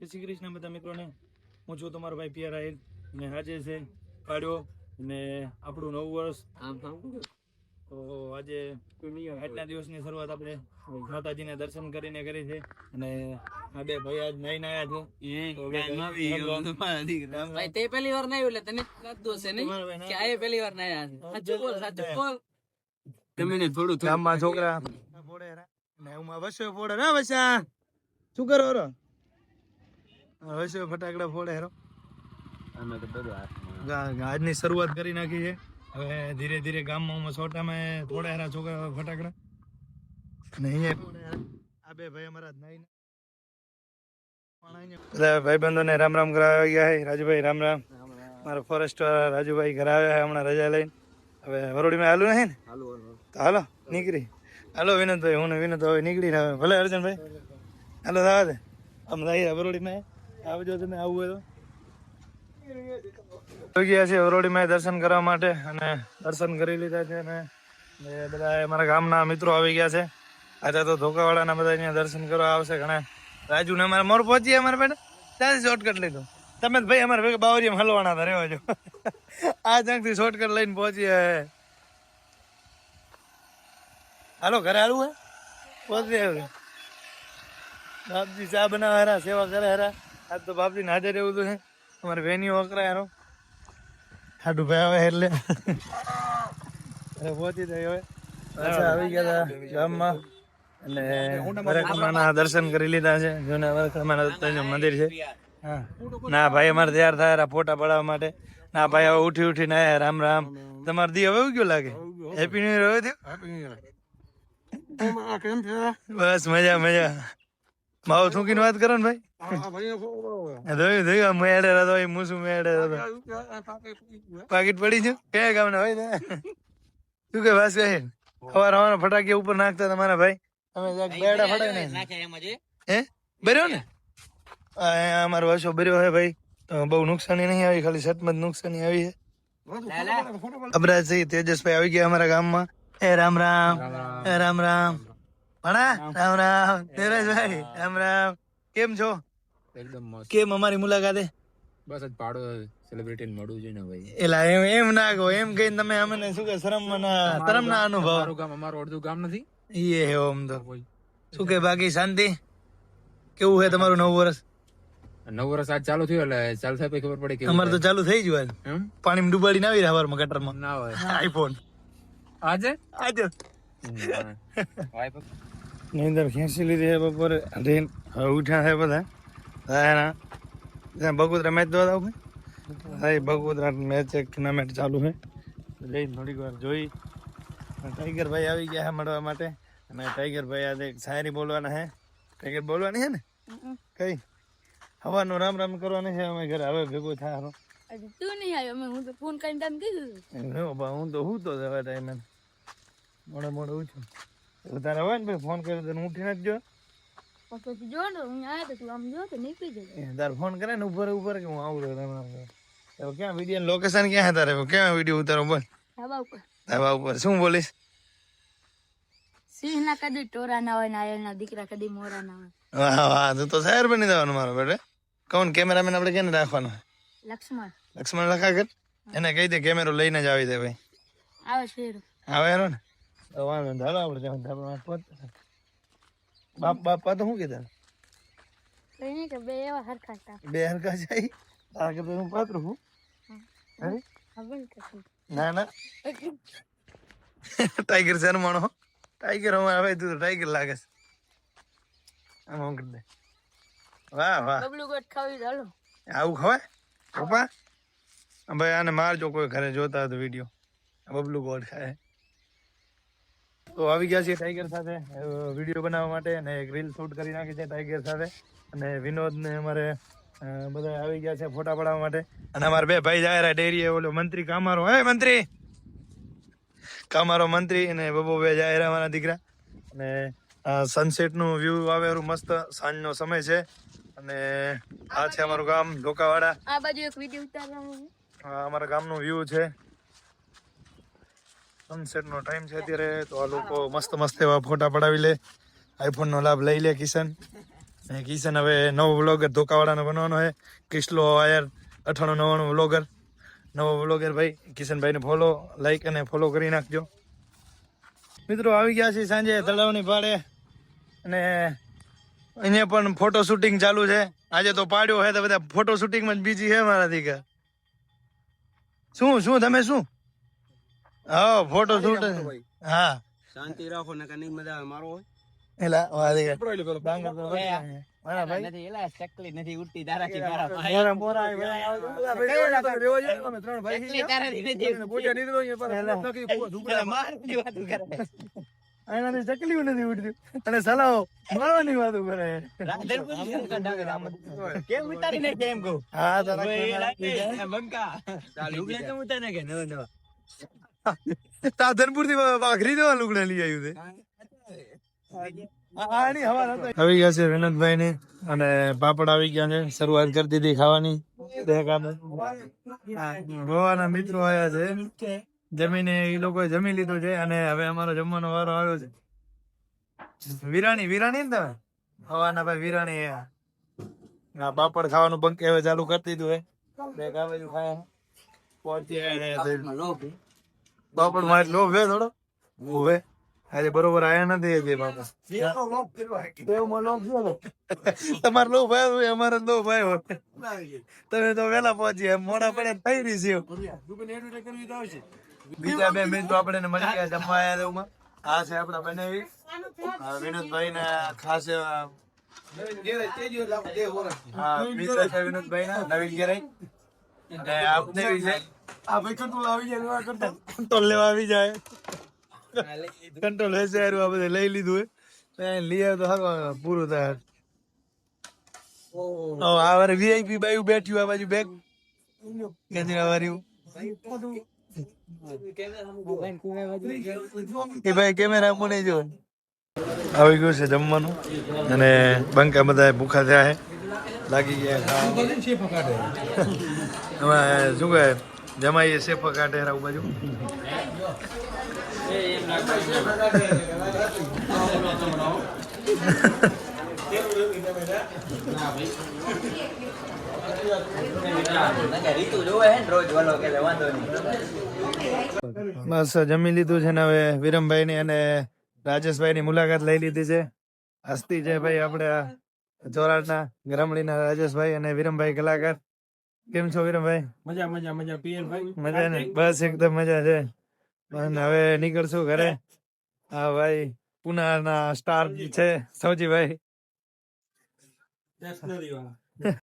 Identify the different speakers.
Speaker 1: જય શ્રી કૃષ્ણ બધા મિત્રોને. હું છું તમારો ભાઈ પિયર આહિર ને આજે છે પાડ્યો ને આપણું નવું વર્ષ. તો આજે આટલા દિવસની શરૂઆત આપણે માતાજીને દર્શન કરીને કરી છે. અને આ બે ભાઈ આજ નહીં આવ્યા છે. તો
Speaker 2: પહેલી વાર નહીં એટલે તને કાદો છે
Speaker 1: ના-
Speaker 2: કે આ એ પહેલી વાર નહીં આવ્યા છે સાચું બોલ સાચું બોલ.
Speaker 3: તમે થોડું
Speaker 1: ગામમાં છોકરા. ફોડે. ને હું વસ્યો ફોડે ના વસ્યા શું કરો રો શું ફટાકડા ફોડે
Speaker 3: અમે તો બધું
Speaker 1: આજની શરૂઆત કરી નાખી છે. હવે ધીરે ધીરે ગામમાં છોટામાં થોડા હેરા છોકરા ફટાકડા. અને અહીંયા ફોડે હેરા. આ બે ભાઈ અમારા નહીં બધા ભાઈબંધોને રામ રામ કરાવ્યા ગયા હે રાજુભાઈ રામ રામ. મારા ફોરેસ્ટ રાજુભાઈ ઘરે આવ્યા હમણાં રજા લઈને. હવે વરોડીમાં હાલું નહીં ને?
Speaker 3: હાલો હાલો
Speaker 1: તો હાલો નીકળી. હાલો વિનોદભાઈ હું વિનોદ હવે નીકળી રહ્યા. ભલે અર્જનભાઈ. હાલો આવા દે આમ થાય વરોડીમાં આવજો તમે આવવું હોય ગયા છે વરોડીમાં દર્શન કરવા માટે અને દર્શન કરી લીધા છે અને બધા અમારા ગામના મિત્રો આવી ગયા છે. આજે તો ધોકાવાળાના બધા અહીંયા દર્શન કરવા આવશે ઘણા. રાજુ ને અમારે મોર પહોંચીએ અમારે બેટા. ત્યાંથી શોર્ટકટ લીધો તમે ભાઈ અમારે ભેગા બાવરીમાં હલવાના હતા, રહેવા આ જંગથી શોર્ટકટ લઈને પહોંચીએ હાલો, ઘરે હાલું હે? પહોંચી આવ્યો. બાપજી ચા બનાવે હરા, સેવા કરે હરા. આજ તો બાપજી નાજે રહેવું તો છે. અમારે વેની વકરાય યારો ખાટું ભાઈ આવે એટલે. અરે પહોંચી જાય હવે. પાછા આવી ગયા હતા ગામમાં. વરખમાના દર્શન કરી લીધા છે. જૂના વરખમાના મંદિર છે. હા. ના ભાઈ અમારે તૈયાર થયા ફોટા પડાવવા માટે. ના ભાઈ હવે ઉઠી ઉઠી ના રામ રામ. તમારે દી હવે કેવું લાગે? હેપી ન્યુ યર હવે થયો? બસ મજા મજા. માવો થૂકીને વાત કરો ને ભાઈ. ધોયું ધોયું મેળે રહ્યો એ મૂસું મેળે રહ્યો પાકીટ પડી છે? કયા ગામના હોય ને? શું કે વાસ કહે સવાર સવાર ફટાકિયા ઉપર નાખતા તમારા ભાઈ. તમે બેડા ફટાક ને હે? બર્યો ને? અમારો વાસો બર્યો હે ભાઈ. તો બહુ નુકસાની નહીં આવી ખાલી સટમાં જ નુકસાની આવી છે. અબરાજ સિંહ તેજસભાઈ આવી ગયા અમારા ગામમાં. એ રામ રામ. એ રામ રામ. ભણા? રામ. રામ તેરસભાઈ રામ. રામ કેમ છો?
Speaker 3: એકદમ મસ્ત.
Speaker 1: કેમ અમારી મુલાકાતે?
Speaker 3: બસ જ પાડો સેલિબ્રિટી મળવું જોઈએ ને ભાઈ.
Speaker 1: એલા એમ એમ ના કહો. એમ કહીને તમે અમને શું કે શરમ ના શરમ ના અનુભવ.
Speaker 3: મારું ગામ અમારું અડધું ગામ નથી.
Speaker 1: એ હે ઓમ તો. શું કે બાકી શાંતિ? કેવું છે તમારું નવું વર્ષ?
Speaker 3: નવ વર્ષ આજ ચાલુ થયું એટલે ચાલુ થાય ખબર પડે કે
Speaker 1: અમારે તો ચાલુ થઈ ગયું પાણી
Speaker 3: એમ?
Speaker 1: ડુબાડી ના આવી રહ્યા હવારમાં ગટરમાં.
Speaker 3: ના હોય.
Speaker 1: આઈફોન
Speaker 3: આજે?
Speaker 1: આજે. નીંદર ખેંચી લીધી છે બપોરે. રેન હવે ઉઠ્યા છે બધા. ત્યાં બગોદરા મેચ જોવા જાવ હા બગોદરા મેચ એક ટુર્નામેન્ટ ચાલુ છે. જઈ થોડીક વાર જોઈ. ટાઈગર ભાઈ આવી ગયા છે મળવા માટે. અને ટાઈગર ભાઈ આજે શાયરી બોલવાના છે. ટાઈગર બોલવાની છે ને? કઈ? હવાનું રામ રામ કરવાની છે. અમે ઘરે હવે ભેગો થાય
Speaker 4: તું નહીં આવ્યો. મેં હું તો ફોન કરીને તને કીધું
Speaker 1: હું તો હું તો જવા ટાઈમે મોડે મોડે ઉઠું એવું તારે હોય ને ફોન કર્યો તો હું ઉઠીને જ જો
Speaker 4: પણ પછી જો ને હું આવ્યો તો તું આમ જો તો નીકળી જતો
Speaker 1: તાર ફોન કરે ને ઉપર ઉપર કે હું આવું રહ્યો રામ રામ કરે. તો ક્યાં વીડિયો લોકેશન ક્યાં તારે? ક્યાં વીડિયો ઉતારો બોલ.
Speaker 4: ધાબા ઉપર.
Speaker 1: ધાબા ઉપર. શું બોલીશ?
Speaker 4: સિંહ ના કદી ટોરા ના હોય નાયલ ના દીકરા કદી મોરા ના હોય.
Speaker 1: વાહ વાહ તું તો શાયર બની જવાનું મારો બેટે. કોણ? કેમેરામેન આપણે કેને રાખવાનો?
Speaker 4: લક્ષ્મણ.
Speaker 1: લક્ષ્મણ લખા કર એને કહી દે કેમેરો લઈને જ આવી દે ભાઈ.
Speaker 4: આવે શેર
Speaker 1: આવે એનો ને? વાંધો. ચાલો આપણે ત્યાં બાપ બાપા તો શું કીધા
Speaker 4: કઈ કે બે એવા હરખા હતા.
Speaker 1: બે હરકા જાય આ કરતા હું પાત્ર હું. હે?
Speaker 4: ને
Speaker 1: ના. ટાઈગર શર્માનો ટાઈગર અમારે હવે તું ટાઈગર લાગે છે. આમ કરી દે. વાહ વાહ.
Speaker 4: બબલું ગોટ ખાવી તો
Speaker 1: આવું ખવાય? પપ્પા? ભાઈ આને મારજો કોઈ ઘરે જોતા હતો વીડિયો બબલું ગોડ ખાય. તો આવી ગયા છીએ ટાઈગર સાથે વીડિયો બનાવવા માટે અને એક રીલ શૂટ કરી નાખી છે ટાઈગર સાથે. અને વિનોદ ને અમારે બધા આવી ગયા છે ફોટા પડાવવા માટે. અને અમારા બે ભાઈ જાય ડેરીએ ઓલો મંત્રી કામારો. હે મંત્રી! કામારો મંત્રી અને બબો બે જાય રહ્યા અમારા દીકરા. અને સનસેટનું વ્યૂ આવેલું મસ્ત. સાંજનો સમય છે. અને આ છે અમારું ગામ ઢોકાવાડા.
Speaker 4: આ બાજુ એક વીડિયો ઉતારવાનો
Speaker 1: અમારા ગામનો વ્યૂ છે. સનસેટ નો ટાઈમ છે અત્યારે, તો આ લોકો મસ્ત મસ્ત એવા ફોટા પડાવી લે. આઈફોન નો લાભ લઈ લે કિશન. અને કિશન હવે નવો વ્લોગર ધોકાવાળાનો બનવાનો છે. કિસલો આયર અઠાણું નવાણું વ્લોગર. નવો વ્લોગર ભાઈ, કિશનભાઈને ફોલો લાઈક અને ફોલો કરી નાખજો. મિત્રો, આવી ગયા છે સાંજે તળાવની પાડે અને અહીંયા પણ ફોટો શૂટિંગ ચાલુ છે. આજે તો પાડ્યો છે, તો બધા ફોટો શૂટિંગમાં જ બીજી છે મારાથી કે શું શું, તમે શું? હા ફોટો શૂટ હા.
Speaker 5: શાંતિ રાખો ને કઈ મજા આવે મારો હોય.
Speaker 1: એલા વાદી કે મારા ભાઈ.
Speaker 2: નથી એલા ચકલી નથી ઉડતી મારા
Speaker 1: મોરા મોરા
Speaker 2: ચકલી નથી વાત કરે
Speaker 1: નથી ઉડતી. અને સલાહો મારવાની વાતો કરે
Speaker 2: કેમ ઉતારીને કેમ કહું?
Speaker 1: હા તો તાધનપુરથી વાઘરી દેવા લુગડા લઈ આવ્યું છે. આવી ગયા છે વિનોદભાઈ ને અને પાપડ આવી ગયા છે. શરૂઆત કરી દીધી ખાવાની. ગોવાના મિત્રો આવ્યા છે. જમીને એ લોકો જમી લીધું છે અને હવે અમારો જમવાનો વારો આવ્યો છે. વિરાણી વિરાણી ને તમે? હવાના ભાઈ વિરાણી આ પાપડ ખાવાનું બંકે હવે ચાલુ કરી દીધું હે બે કા બાજુ ખાયા પહોંચી આવ્યા છે. પાપડમાં લોભ હે થોડો હોવે આજે બરોબર આયા નથી હજી બાપા. તમારે લો ભાઈ હોય અમારે લો ભાઈ હોય આવ્યો તમે તો વેલા પહોંચી મોડા પડે થઈ રહી છે. બીજા બે મિત્રો આપણે મળી ગયા જમવા આયા દેવમાં આ છે આપણા બનાવી. વિનોદભાઈ ને ખાસ હા મિત્ર છે વિનોદભાઈ ના નવીન ગેરાઈ આપને કંટ્રોલ આવી જાય કંટ્રોલ લેવા આવી જાય. કંટ્રોલ હશે આ બધે લઈ લીધું હે. લઈ આવે તો સારું પૂરું થાય. ઓ આ વારે વીઆઈપી બાયું બેઠ્યું આ બાજુ બેગ. એ ભાઈ કેમેરા મને જો આવી ગયું છે જમવાનું. અને બંકા બધા ભૂખા થયા છે લાગી ગયા. શું કહે? જમાઈએ શેફ કાઢે આવું બાજુ બસ, જમી લીધું છે ને હવે વિરમભાઈ ની અને રાજેશભાઈ ની મુલાકાત લઈ લીધી છે. હસ્તી છે ભાઈ, આપણે ચોરાડના ગરમડીના રાજેશભાઈ અને વિરમભાઈ કલાકાર. કેમ છો વિરમભાઈ?
Speaker 5: મજા મજા મજા. પિયર ભાઈ?
Speaker 1: મજા ને? બસ એકદમ મજા છે. અને હવે નીકળશું ઘરે. હા ભાઈ પુના ના સ્ટાર છે સૌજીભાઈ.